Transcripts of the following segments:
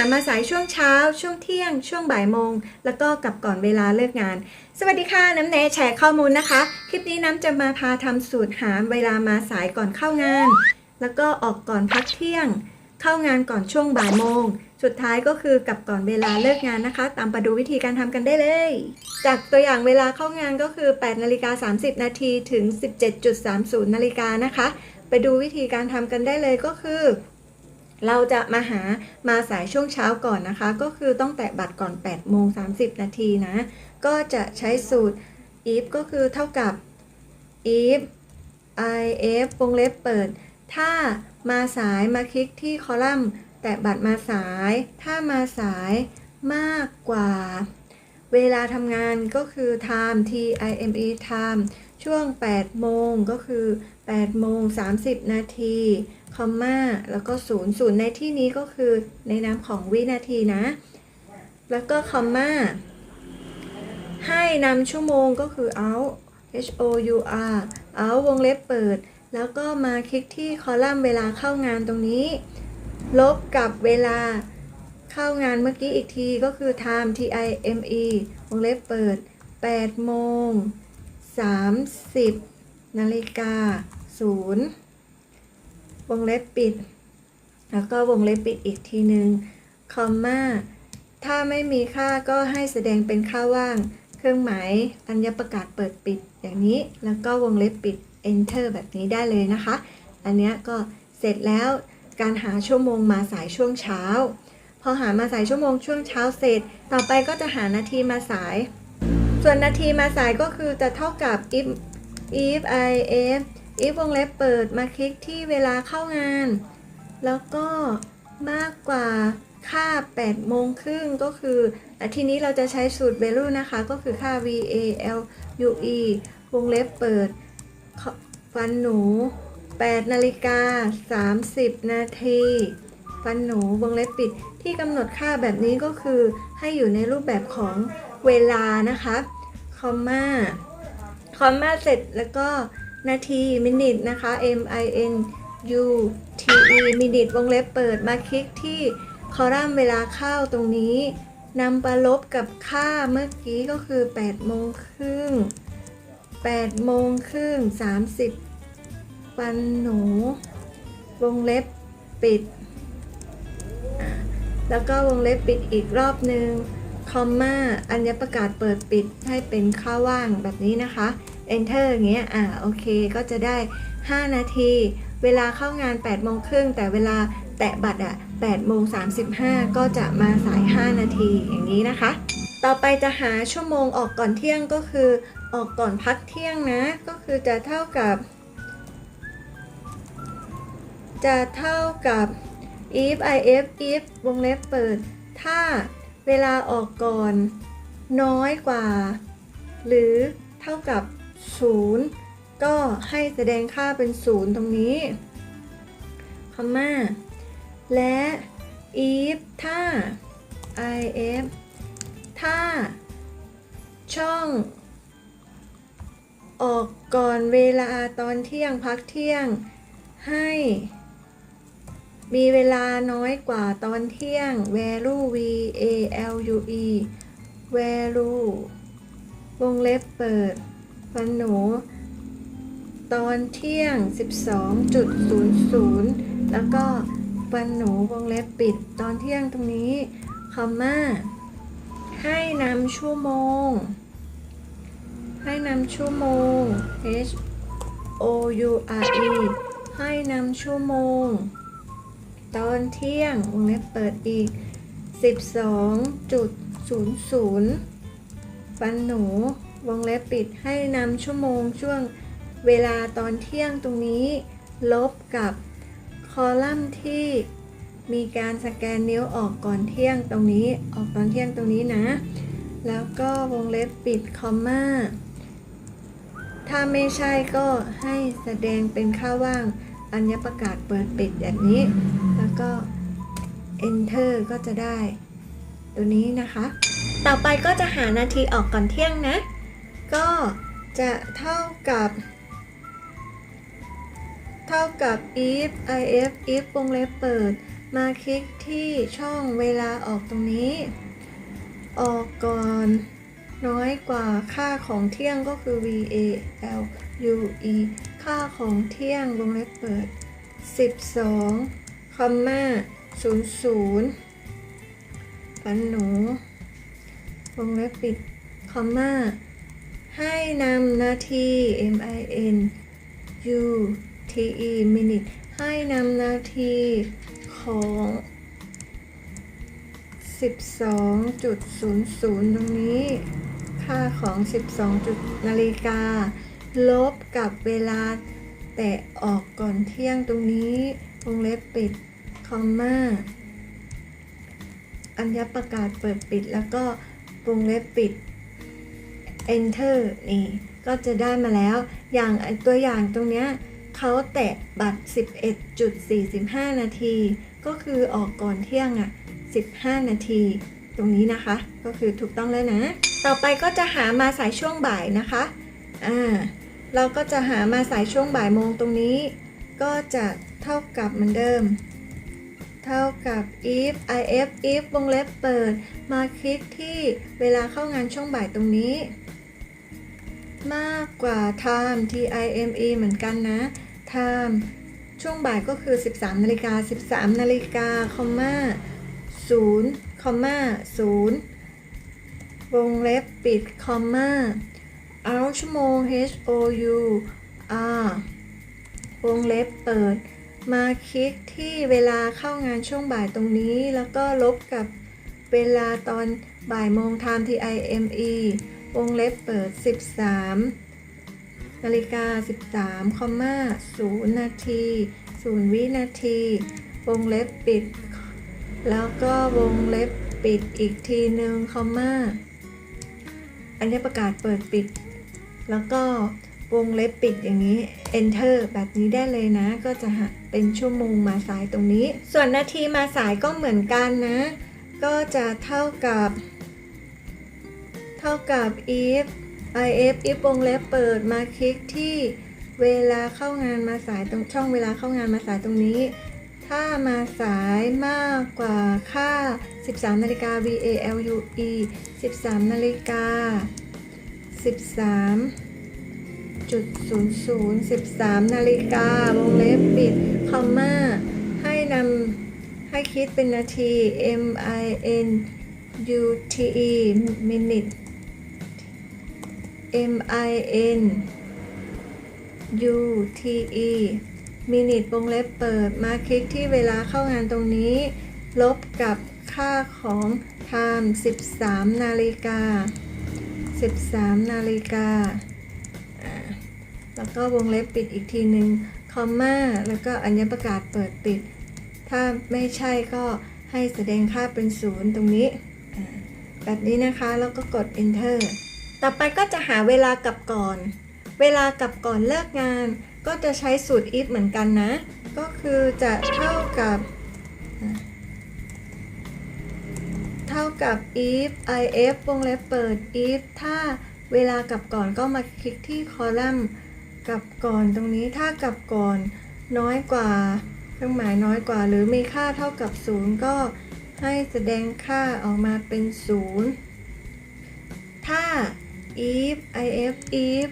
ามาสายช่วงเช้า ช่วงเที่ยง ช่วงบ่ายโมง แล้วก็กลับก่อนเวลาเลิกงาน สวัสดีค่ะน้ำเนแชร์ข้อมูลนะคะ คลิปนี้น้ำจะมาพาทำสูตรหาเวลามาสายก่อนเข้างาน แล้วก็ออกก่อนพักเที่ยง เข้างานก่อนช่วงบ่ายโมง สุดท้ายก็คือกลับก่อนเวลาเลิกงานนะคะ ตามไปดูวิธีการทำกันได้เลย จากตัวอย่างเวลาเข้างานก็คือ8นาฬิกา30นาทีถึง 17.30นาฬิกานะคะ ไปดูวิธีการทำกันได้เลยก็คือ เราจะมาหามาสายช่วงเช้าก่อนนะคะ ก็คือต้องแตะบัตรก่อน8โมง30 นาทีนะ ก็จะใช้สูตร if ก็คือเท่ากับ if if วงเล็บเปิด ถ้ามาสายมาคลิกที่คอลัมน์ แตะบัตรมาสาย ถ้ามาสายมากกว่า เวลาทำงานก็คือ time t i m e time ช่วง 8 โมงก็คือ8โมง30 นาที คอมมาแล้วก็ศูนย์ศูนย์ในที่นี้ก็คือในนามของวินาทีนะ แล้วก็คอมมาให้นำชั่วโมงก็คือ out h o u r out วงเล็บเปิด แล้วก็มาคลิกที่คอลัมน์เวลาเข้างานตรงนี้ ลบกับเวลา เข้างานเมื่อกี้อีกทีก็คือ time t i m e วงเล็บเปิด 8 โมง 30 นาฬิกา 0 วงเล็บปิด แล้วก็วงเล็บปิดอีกทีหนึ่งคอมมาถ้าไม่มีค่าก็ให้แสดงเป็นค่าว่าง เครื่องหมายอัญญประกาศเปิดปิดอย่างนี้ แล้วก็วงเล็บปิด enter แบบนี้ได้เลยนะคะ อันนี้ก็เสร็จแล้วการหาชั่วโมงมาสายช่วงเช้า อหามาสายชั่วโมงช่วงเช้าเสร็จ ต่อไปก็จะหานาทีมาสาย ส่วนนาทีมาสายก็คือจะเท่ากับ if if i f if วงเล็บเปิดมาคลิกที่เวลาเข้างาน แล้วก็มากกว่าค่า 8 โมงครึ่งก็คืออทีนี้เราจะใช้สูตร value นะคะ ก็คือค่า v a l u e วงเล็บเปิด ฟันหนู 8 นาฬิกา 30 นาที ฟันหนูวงเล็บปิดที่กำหนดค่าแบบนี้ก็คือ ให้อยู่ในรูปแบบของเวลานะคะคอมมาคอมมาเสร็จแล้วก็นาทีมินิทนะคะ m i n u t e มินิทวงเล็บเปิดมาคลิกที่คอลัมน์เวลาเข้าตรงนี้นำไปลบกับค่าเมื่อกี้ก็คือ8โมงครึ่ง8โมงครึ่ง30ปันหนู วงเล็บปิด แล้วก็วงเล็บปิดอีกรอบหนึ่งคอมมาอัญญประกาศเปิดปิดให้เป็นค่าว่างแบบนี้นะคะ enter อย่างเงี้ยอ่าโอเคก็จะได้ 5 นาที เวลาเข้างาน8โมงครึ่งแต่เวลาแตะบัตรอะ8โมง35 ก็จะมาสาย 5 นาทีอย่างนี้นะคะ ต่อไปจะหาชั่วโมงออกก่อนเที่ยงก็คือออกก่อนพักเที่ยงนะ ก็คือจะเท่ากับ จะเท่ากับ if if if วงเล็บเปิด ถ้าเวลาออกก่อน น้อยกว่า หรือเท่ากับ 0 ก็ให้แสดงค่าเป็น 0 ตรงนี้คอมมาและ if ถ้า if ถ้า ช่อง ออกก่อนเวลาตอนเที่ยงพักเที่ยงให้ มีเวลาน้อยกว่าตอนเที่ยง value v a l u e value วงเล็บเปิดฟันหนู ตอนเที่ยง 12.00 แล้วก็ฟันหนูวงเล็บปิด ตอนเที่ยงตรงนี้คอมมาให้นำชั่วโมง ให้นำชั่วโมง h o u r e ให้นำชั่วโมง ตอนเที่ยงวงเล็บเปิดอีก 12.00 ฟันหนู วงเล็บปิดให้นำชั่วโมงช่วงเวลาตอนเที่ยงตรงนี้ ลบกับคอลัมน์ที่มีการสแกนนิ้วออกก่อนเที่ยงตรงนี้ ออกตอนเที่ยงตรงนี้นะ แล้วก็วงเล็บปิดคอมมาถ้าไม่ใช่ก็ให้แสดงเป็นค่าว่างอัญญประกาศเปิดปิดแบบนี้ ก็ enter ก็จะได้ ตัวนี้นะคะ ต่อไปก็จะหานาทีออกก่อนเที่ยงนะ ก็จะเท่ากับ เท่ากับ if if if วงเล็บเปิด มาคลิกที่ช่องเวลาออกตรงนี้ ออกก่อนน้อยกว่าค่าของเที่ยงก็คือ V A L U E ค่าของเที่ยงวงเล็บเปิด 12 คอมมา00ปันหนู วงเล็บปิด คอมมาให้นำนาที M I N U T E minute ให้นำนาทีของ 12.00 ตรงนี้ ค่าของ 12จุดนาฬิกา ลบกับเวลา แต่ออกก่อนเที่ยงตรงนี้ วงเล็บปิด คอมมาอัญญประกาศเปิดปิดแล้วก็วงเล็บปิด enter นี่ ก็จะได้มาแล้ว อย่างตัวอย่างตรงเนี้ยเขาแตะบัตร 11.45 นาที ก็คือออกก่อนเที่ยงอะ 15 นาที ตรงนี้นะคะ ก็คือถูกต้องแล้วนะ ต่อไปก็จะหามาสายช่วงบ่ายนะคะ อ่า เราก็จะหามาสายช่วงบ่ายโมงตรงนี้ ก็จะ เท่ากับเหมือนเดิม เท่ากับ if if if วงเล็บเปิด มาคลิกที่เวลาเข้างานช่วงบ่ายตรงนี้ มากกว่า time t i m e เหมือนกันนะ time ช่วงบ่ายก็คือ 13นาฬิกา13นาฬิกาคอมมา0คอมมา0วงเล็บปิดคอมมา out ชั่วโมง h o u r วงเล็บเปิด มาคลิกที่เวลาเข้างานช่วงบ่ายตรงนี้ แล้วก็ลบกับเวลาตอนบ่ายโมง time t i m e วงเล็บเปิด 13 นาฬิกา 13คอมมา0นาที0วินาที วงเล็บปิด แล้วก็วงเล็บปิดอีกทีหนึ่งคอมมาอันนี้ประกาศเปิดปิด แล้วก็ วงเล็บปิดอย่างนี้ enter แบบนี้ได้เลยนะ ก็จะเป็นชั่วโมงมาสายตรงนี้ ส่วนนาทีมาสายก็เหมือนกันนะ ก็จะเท่ากับ เท่ากับ if if if วงเล็บเปิดมาคลิกที่เวลาเข้างานมาสายตรงช่องเวลาเข้างานมาสายตรงนี้ ถ้ามาสายมากกว่าค่า 13 นาฬิกา V A L U E 13 นาฬิกา 13 จุด00 13นย์สิบสามนาฬิกาวงเล็บปิดคอมมาให้นำให้คิดเป็นนาที M I N U T E minute M I N U T E มินิทวงเล็บเปิด มาคลิกที่เวลาเข้างานตรงนี้ ลบกับค่าของ time 13 นาฬิกา 13 นาฬิกา แล้วก็วงเล็บปิดอีกทีหนึ่งคอมมาแล้วก็อัญญประกาศเปิดปิด ถ้าไม่ใช่ก็ให้แสดงค่าเป็นศูนย์ตรงนี้ แบบนี้นะคะแล้วก็กด enter ต่อไปก็จะหาเวลากลับก่อน เวลากลับก่อนเลิกงาน ก็จะใช้สูตร if เหมือนกันนะ ก็คือจะเท่ากับ เท่ากับ if if วงเล็บเปิด if ถ้าเวลากลับก่อนก็มาคลิกที่คอลัมน์ กับก่อนตรงนี้ถ้ากับก่อนน้อยกว่า เครื่องหมายน้อยกว่า หรือมีค่าเท่ากับ 0 ก็ให้แสดงค่าออกมาเป็น 0 ถ้า if if if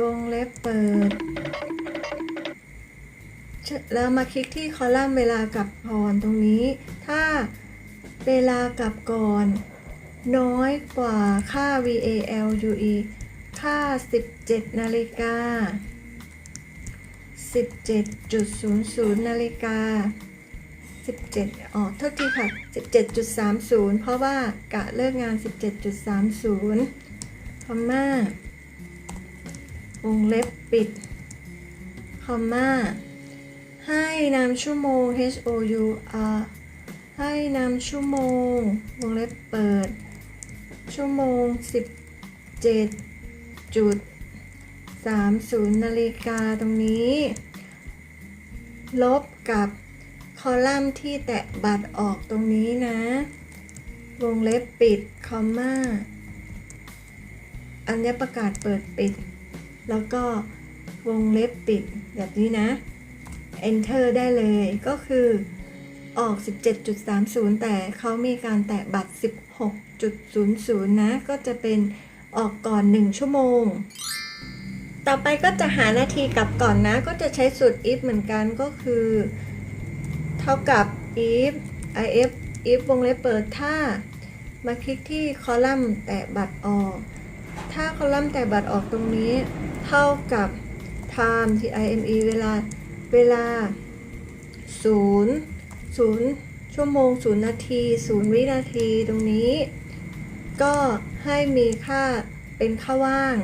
วงเล็บเปิด แล้วมาคลิกที่คอลัมน์เวลากับก่อนตรงนี้ ถ้าเวลากับก่อน น้อยกว่าค่า VALUE ค่า 17นาฬิกา17.00นาฬิกา17อ๋อโทษทีค่ะ 17.30 เพราะว่ากะเลิกงาน 17.30 คอมมาวงเล็บปิด คอมมา ให้นำชั่วโมง H O U R ให้นำชั่วโมง วงเล็บเปิด ชั่วโมง 17 จุด30นาฬิกาตรงนี้ ลบกับคอลัมน์ที่แตะบัตรออกตรงนี้นะ วงเล็บปิด คอมมาอัญญประกาศเปิดปิด แล้วก็วงเล็บปิดแบบนี้นะ enter ได้เลยก็คือออก 17.30 แต่เขามีการแตะบัตร 16.00 นะ ก็จะเป็น ออกก่อน 1 ชั่วโมง ต่อไปก็จะหานาทีกลับก่อนนะ ก็จะใช้สูตร if เหมือนกันก็คือ เท่ากับ if if if วงเล็บเปิดถ้า มาคลิกที่คอลัมน์แตะบัตรออก ถ้าคอลัมน์แตะบัตรออกตรงนี้ เท่ากับ time t i m e เวลาเวลา 0 0 ชั่วโมง 0 นาที 0 วินาทีตรงนี้ ก็ ให้มีค่าเป็นค่าว่าง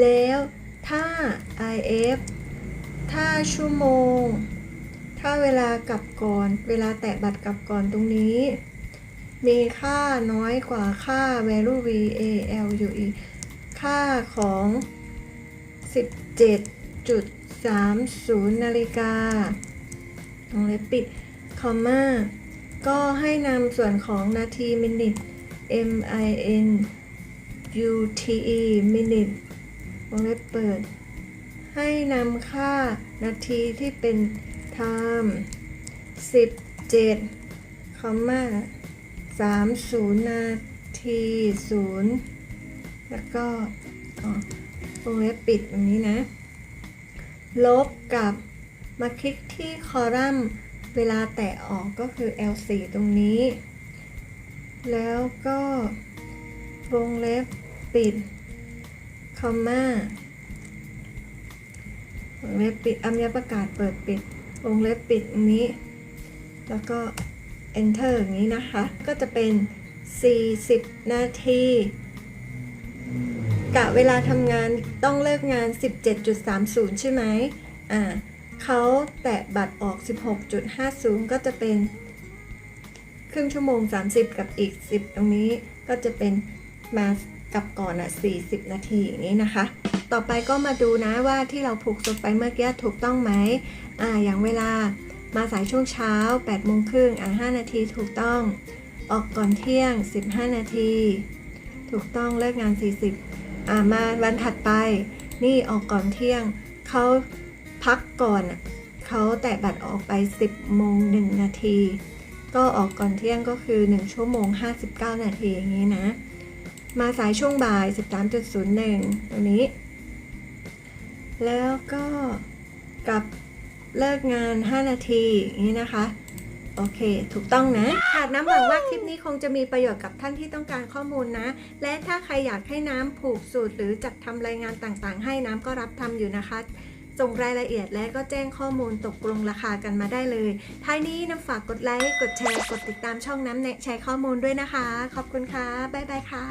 แล้วถ้า if ถ้าชั่วโมง ถ้าเวลากลับก่อน เวลาแตะบัตรกลับก่อนตรงนี้ มีค่าน้อยกว่าค่า value v a l u e ค่าของ 17.30 นาฬิกาตรงเล็บปิด คอมมา ก็ให้นำส่วนของนาที minute m i u t e minute วงเล็บเปิด ให้นำค่านาทีที่เป็น time 17คอมมา30 นาที0แล้วก็วงเล็บปิดตรงนี้นะ ลบกับมาคลิกที่คอลัมน์เวลาแตะออกก็คือ L4 ตรงนี้ แล้วก็วงเล็บ ปิด คอมมา วงเล็บปิดอัญญประกาศเปิดปิด วงเล็บปิดตรงนี้ แล้วก็ enter อย่างนี้นะคะ ก็จะเป็น 40 นาทีกะเวลาทำงานต้องเลิกงาน 17.30 ใช่ไหมอ่าเขาแตะบัตรออก 16.50 ก็จะเป็นครึ่งชั่วโมง 30 กับอีก 10 ตรงนี้ก็จะเป็นมา กับก่อนอะ 40 นาทีอย่างนี้นะคะ ต่อไปก็มาดูนะว่าที่เราผูกสุดไปเมื่อกี้ถูกต้องไหมอ่าอย่างเวลามาสายช่วงเช้า8โมงครึ่งอ่า5นาทีถูกต้อง ออกก่อนเที่ยง 15 นาที ถูกต้องเลิกงาน 40อ่ามาวันถัดไป นี่ออกก่อนเที่ยงเขาพักก่อนเขาแตะบัตรออกไป 10โมง1นาที ก็ออกก่อนเที่ยงก็คือ 1 ชั่วโมง 59 นาทีอย่างนี้นะ มาสายช่วงบ่าย 13.01ตรงนี้ แล้วก็กลับเลิกงาน 5 นาทีนี้นะคะ โอเค ถูกต้องนะค่ะน้ำหวังว่าคลิปนี้คงจะมีประโยชน์กับท่านที่ต้องการข้อมูลนะ และถ้าใครอยากให้น้ำผูกสูตร หรือจัดทำรายงานต่างๆ ให้น้ำก็รับทำอยู่นะคะส่งรายละเอียดและก็แจ้งข้อมูลตกลงราคากันมาได้เลย ท้ายนี้น้ำฝากกดไลค์ กดแชร์ กดติดตามช่องน้ำแนะแชร์ข้อมูลด้วยนะคะ ขอบคุณค่ะ บ๊ายบายค่ะ